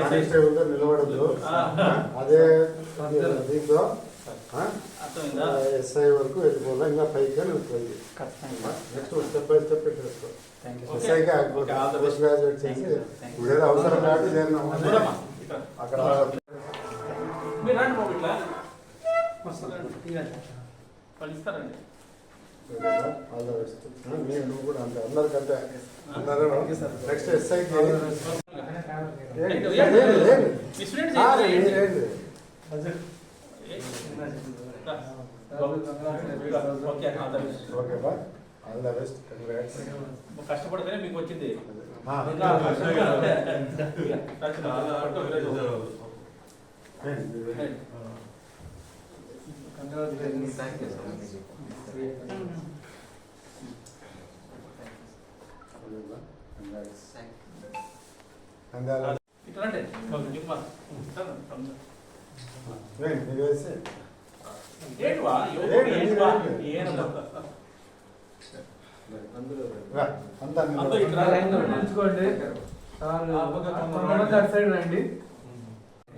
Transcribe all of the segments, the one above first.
కానిస్టేబుల్గా నిలబడద్దు ఆ. అదే దీంతో అర్థమైందా ఎస్ఐ వరకు వెళ్ళిపోవాలి ఇంకా పైకి వెళ్ళిపోయింది next step by step Okay. ఎస్ఐగా. పోస్ట్ గ్రాడ్యుయేట్ చేసి ఇప్పుడు అవసరం కాబట్టి నేను. అక్కడ. ఆల్ ద బెస్ట్ నేను నువ్వు కూడా అంతే. అందరికంటే అందరూ నెక్స్ట్ ఎస్ఐకి మీ స్టూడెంట్స్ ఓకే బా ఆల్ ద బెస్ట్ కంగ్రాట్స్ కష్టపడితేనే మీకు వచ్చింది ఆ.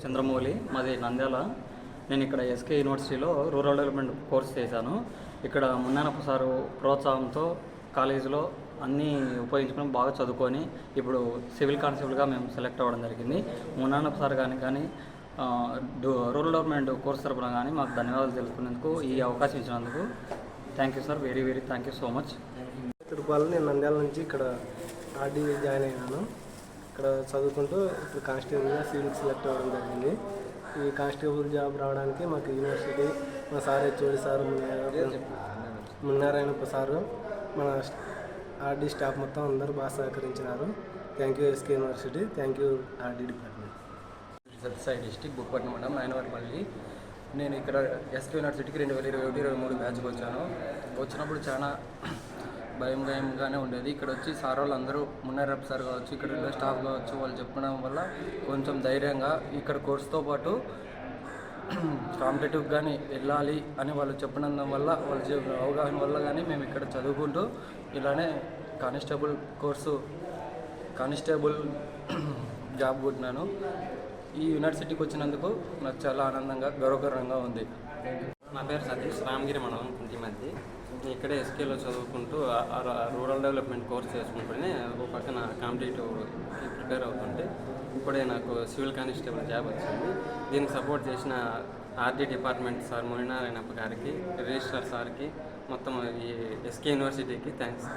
చంద్రమౌళి మాది నంద్యాల. నేను ఇక్కడ ఎస్కే యూనివర్సిటీలో రూరల్ డెవలప్మెంట్ కోర్స్ చేశాను. ఇక్కడ మున్నానప్ప సారు ప్రోత్సాహంతో కాలేజీలో అన్నీ ఉపయోగించుకొని బాగా చదువుకొని ఇప్పుడు సివిల్ కానిస్టేబుల్గా మేము సెలెక్ట్ అవ్వడం జరిగింది. మున్నానప్ప సార్ కానీ కానీ రూరల్ డెవలప్మెంట్ కోర్స్ తరపున కానీ మాకు ధన్యవాదాలు తెలుసుకునేందుకు ఈ అవకాశం ఇచ్చినందుకు thank you sir very very thank you so much. Tirupati నేను నంద్యాల నుంచి ఇక్కడ ఆర్డీ జాయిన్ అయినాను ఇక్కడ చదువుకుంటూ ఇప్పుడు కానిస్టేబుల్గా సివిల్ సెలెక్ట్ అవ్వడం జరిగింది. ఈ కానిస్టేబుల్ జాబ్ రావడానికి మాకు యూనివర్సిటీ మా sir HOD sir Munnarayanappa sir మన ఆర్డీ స్టాఫ్ మొత్తం అందరూ బాగా సహకరించినారు. Thank you SK university thank you RD department. Sathyasai district Bukkapatnam మండలం నాయనవారిపల్లి నేను ఇక్కడ ఎస్కే యూనివర్సిటీకి రెండు వేల ఇరవై ఒకటి ఇరవై మూడు బ్యాచ్కి వచ్చాను. వచ్చినప్పుడు చాలా భయం భయంగానే ఉండేది. ఇక్కడ వచ్చి సార్ వాళ్ళు అందరూ మున్నారప్ సార్ కావచ్చు ఇక్కడ ఉండే స్టాఫ్ కావచ్చు వాళ్ళు చెప్పడం వల్ల కొంచెం ధైర్యంగా ఇక్కడ కోర్సుతో పాటు కాంపిటేటివ్ కానీ వెళ్ళాలి అని వాళ్ళు చెప్పడం వల్ల వాళ్ళ అవగాహన వల్ల కానీ మేము ఇక్కడ చదువుకుంటూ ఇలానే కానిస్టేబుల్ కోర్సు కానిస్టేబుల్ జాబ్ కొట్టినాను. ఈ యూనివర్సిటీకి వచ్చినందుకు నాకు చాలా ఆనందంగా గౌరవకరంగా ఉంది. నా పేరు సతీష్ రామగిరి మండలం కుంటి మధ్య. నేను ఇక్కడే ఎస్కేలో చదువుకుంటూ రూరల్ డెవలప్మెంట్ కోర్స్ చేసుకుంటూనే ఒక పక్కన కాంపిటేటివ్ ప్రిపేర్ అవుతుంటే ఇప్పుడే నాకు సివిల్ కానిస్టేబుల్ జాబ్ వచ్చింది. దీనికి సపోర్ట్ చేసిన ఆర్డీ డిపార్ట్మెంట్ సార్ మునినారాయణప్ప గారికి రిజిస్ట్రార్ సార్కి మొత్తం ఈ ఎస్కే యూనివర్సిటీకి థ్యాంక్స్